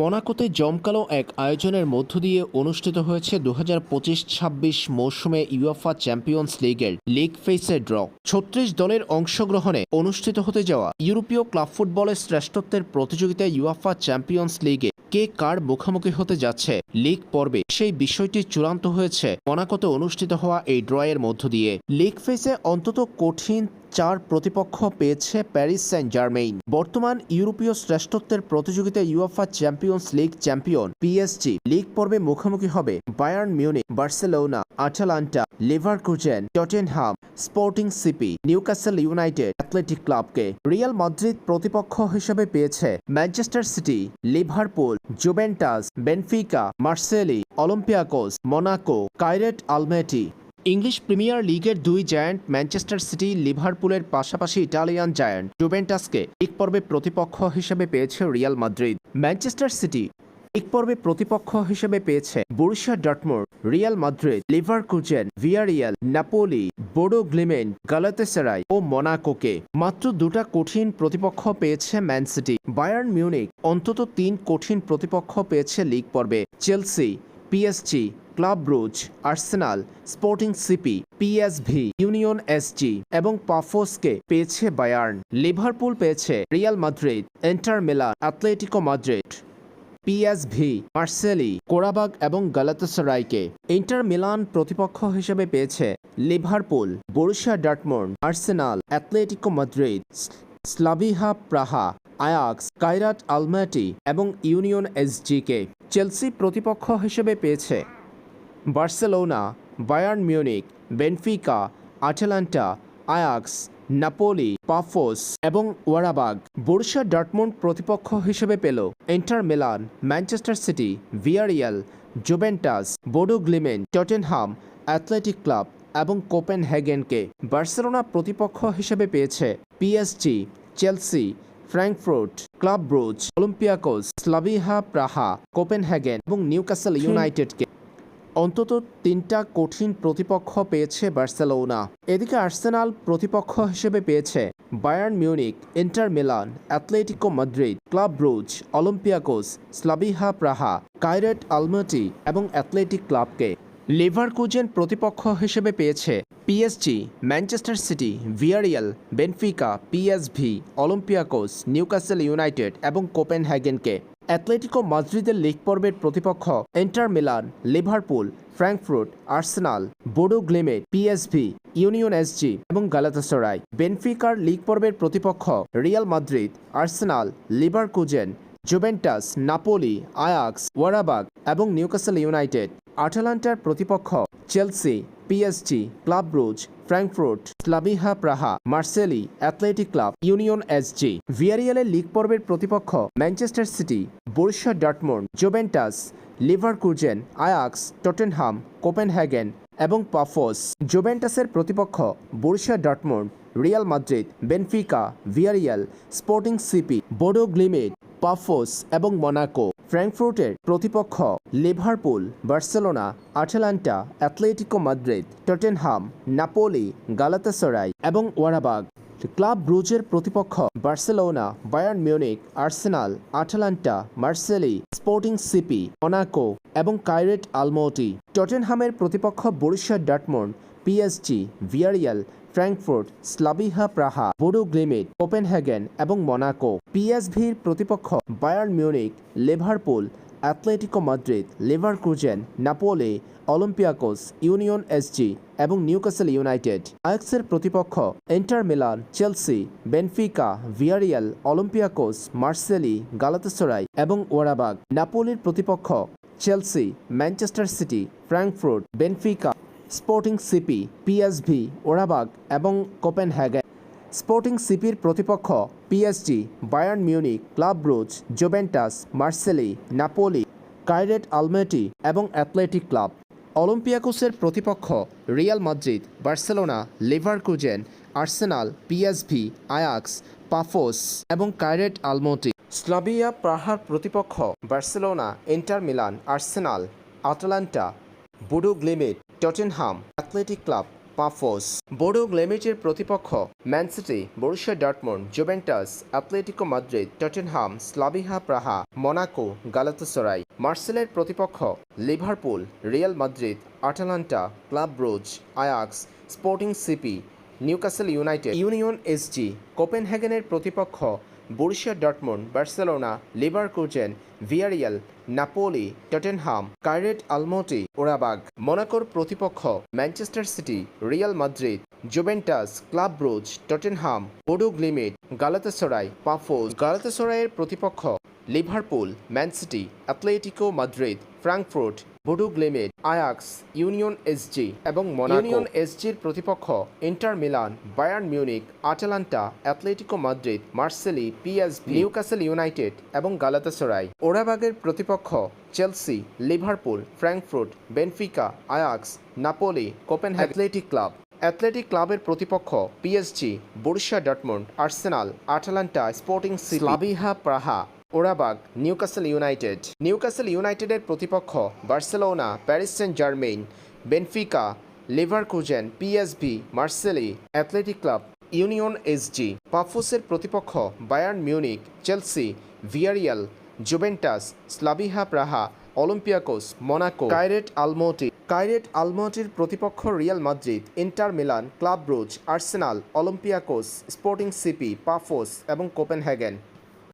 মনাকোতে জমকালো এক আয়োজনের মধ্য দিয়ে অনুষ্ঠিত হয়েছে দু হাজার পঁচিশ ছাব্বিশ মৌসুমে ইউএফা চ্যাম্পিয়ন্স লিগের লিগ ফেসের ড্র। ছত্রিশ দলের অংশগ্রহণে অনুষ্ঠিত হতে যাওয়া ইউরোপীয় ক্লাব ফুটবলের শ্রেষ্ঠত্বের প্রতিযোগিতায় ইউএফা চ্যাম্পিয়ন্স লিগে কে কার মুখোমুখি হতে যাচ্ছে লিগ পর্বে, সেই বিষয়টি চূড়ান্ত হয়েছে মনাকোতে অনুষ্ঠিত হওয়া এই ড্রয়ের মধ্য দিয়ে। লিগ ফেসে অন্তত কঠিন চার প্রতিপক্ষ পেয়েছে প্যারিস সেন্ট জার্মেইন বর্তমান ইউরোপীয় শ্রেষ্ঠত্বের প্রতিযোগিতায় UEFA Champions League champion PSG. League পর্বে মুখোমুখি হবে Bayern Munich Barcelona, Atalanta, Leverkusen, Tottenham, Sporting CP, Newcastle United, Athletic ক্লাবকে। রিয়াল মাদ্রিদ প্রতিপক্ষ হিসেবে পেয়েছে Manchester City, Liverpool, Juventus, Benfica, Marseille, Olympiacos, Monaco, Kairat Almaty. English Premier লিগের দুই giant Manchester city, লিভারপুলের পাশাপাশি ইটালিয়ান জায়ান্ট জুভেন্টাসকে এক পর্বে প্রতিপক্ষ হিসেবে পেয়েছে রিয়াল মাদ্রিদ। ম্যানচেস্টার সিটি এক পর্বে প্রতিপক্ষ হিসেবে পেয়েছে Borussia ডটমোর Real Madrid, Leverkusen, Villarreal, Napoli Bodo Glimt Galatasaray ও মোনাকোকে। মাত্র দুটা কঠিন প্রতিপক্ষ পেয়েছে ম্যান সিটি। বায়ার্ন মিউনিক অন্তত তিন কঠিন প্রতিপক্ষ পেয়েছে লিগ পর্বে। Chelsea, PSG Club Brugge, Arsenal, Sporting CP PSV Union SG এবং পাফোসকে পেয়েছে বায়ার্ন। লিভারপুল পেয়েছে Real Madrid Inter Milan Atletico Madrid. PSV Marseille, Qarabag এবং গালাতাসারাইকে। ইন্টার মিলান প্রতিপক্ষ হিসেবে পেয়েছে Liverpool, Borussia Dortmund Arsenal Atletico Madrid, Slavia Praha, Ajax Kairat Almaty এবং ইউনিয়ন এসজিকে চেলসি প্রতিপক্ষ হিসেবে পেয়েছে Barcelona Bayern Munich Benfica Atalanta Ajax Napoli Pafos এবং ওয়ারাবাগ। বরুশিয়া ডটমন্ড প্রতিপক্ষ হিসেবে পেল Inter Milan Manchester City Villarreal Juventus Bodo Glimt Tottenham Athletic Club এবং কোপেনহেগেনকে। বার্সেলোনা প্রতিপক্ষ হিসেবে পেয়েছে PSG Chelsea Frankfurt Club Brugge Olympiacos Slavia Praha Copenhagen এবং নিউক্যাসল ইউনাইটেডকে। অন্তত তিনটা কঠিন প্রতিপক্ষ পেয়েছে বার্সেলোনা। এদিকে আর্সেনাল প্রতিপক্ষ হিসেবে পেয়েছে Bayern Munich Inter Milan, Atletico Madrid, Club Brugge, Olympiacos Slavia Praha Kairat Almaty এবং অ্যাথলেটিক ক্লাবকে। লিভারকুজেন প্রতিপক্ষ হিসেবে পেয়েছে PSG, Manchester City, Villarreal, Benfica, PSV, Olympiacos, Newcastle United এবং কোপেনহ্যাগেনকে অ্যাথলেটিকো মাদ্রিদের লিগ পর্বের প্রতিপক্ষ Inter Milan Liverpool Frankfurt Arsenal Bodo Glimt PSV Union SG এবং গালাতাসরাই বেনফিকার লিগ পর্বের প্রতিপক্ষ Real Madrid Arsenal Leverkusen Juventus Napoli Ajax Qarabag এবং নিউক্যাসল ইউনাইটেড আটালান্টার প্রতিপক্ষ Chelsea PSG Club Brugge Frankfurt Slavia Praha Marseille Athletic Club Union SG ভিয়ারিয়ালের league পর্বের প্রতিপক্ষ Manchester City Borussia Dortmund Juventus Leverkusen Ajax Tottenham Copenhagen এবং Pafos জোভেন্টাসের প্রতিপক্ষ Borussia Dortmund Real Madrid Benfica Villarreal Sporting CP Bodo Glimt Pafos এবং Monaco. ফ্র্যাঙ্কফুর্টের প্রতিপক্ষ Liverpool, Barcelona, Atalanta Atletico Madrid, Tottenham, Napoli, Galatasaray এবং Qarabag. Club ব্রুজের প্রতিপক্ষ Barcelona, Bayern Munich Arsenal, Atalanta, Marseille, Sporting CP, Monaco এবং Kairat Almaty টটেনহামের প্রতিপক্ষ Borussia Dortmund PSG, Villarreal Frankfurt, Slavia Praha Bodo Glimt Copenhagen এবং Monaco. পিএসভির প্রতিপক্ষ Bayern Munich, Liverpool Atletico Madrid, Leverkusen, Napoli, Olympiacos, Union SG এবং Newcastle United. আয়াক্সের প্রতিপক্ষ Inter Milan, Chelsea, Benfica, Villarreal, Olympiacos, Marseille, Galatasaray এবং Qarabag. নাপোলির প্রতিপক্ষ Chelsea, Manchester City, Frankfurt, Benfica Sporting CP PSV Qarabag এবং Copenhagen Sporting সিপির প্রতিপক্ষ PSG Bayern Munich, Club Brugge, Juventus, Marseille, Napoli, Kairat Almaty এবং Athletic Club. অলিম্পিয়াকোসের প্রতিপক্ষ, Real Madrid, Barcelona, Leverkusen, Arsenal PSV Ajax, Pafos এবং Kairat Almaty. Slavia প্রাহার প্রতিপক্ষ, Barcelona, Inter Milan, Arsenal, Atalanta Bodo Glimt Tottenham Athletic Club Pafos. Bodo গ্লেমিটের প্রতিপক্ষ Man City Borussia Dortmund Juventus, Atletico Madrid, Tottenham Slavia Praha, Monaco, Galatasaray. মার্সেলের প্রতিপক্ষ Liverpool, Real Madrid, Atalanta, Club Brugge, Ajax, Sporting CP, Newcastle United, Union SG. কোপেনহেগেনের প্রতিপক্ষ Borussia Dortmund Barcelona Leverkusen Villarreal Napoli Tottenham Kairat Almaty Qarabag মোনাকোর প্রতিপক্ষ Manchester City Real Madrid Juventus Club Brugge Tottenham Bodo Glimt Galatasaray Pafos গালাতাসরাইয়ের প্রতিপক্ষ Liverpool Man City Atletico Madrid Frankfurt Bodo Glimt Ajax Union SG এবং Union এসজির প্রতিপক্ষ Inter Milan Bayern Munich Atalanta Atletico Madrid Marseille PSV Newcastle United এবং Galatasaray. ওরাবাগের প্রতিপক্ষ Chelsea Liverpool Frankfurt Benfica Ajax Napoli Copenhagen Athletic Club. Athletic ক্লাবের প্রতিপক্ষ PSG Borussia Dortmund Arsenal Atalanta Sporting Slavia Praha Qarabag, Newcastle United. Newcastle ইউনাইটেডের প্রতিপক্ষ Barcelona, Paris Saint Germain Benfica, Leverkusen PSV Marseille, Athletic Club, Union SG পাফোসের প্রতিপক্ষ Bayern Munich, Chelsea, Villarreal, Juventus Slavia Praha, Olympiacos, Monaco, Kairat Almaty Kairat আলমোটির প্রতিপক্ষ Real Madrid, Inter Milan, Club Brugge Arsenal, Olympiacos, Sporting CP, Pafos এবং Copenhagen.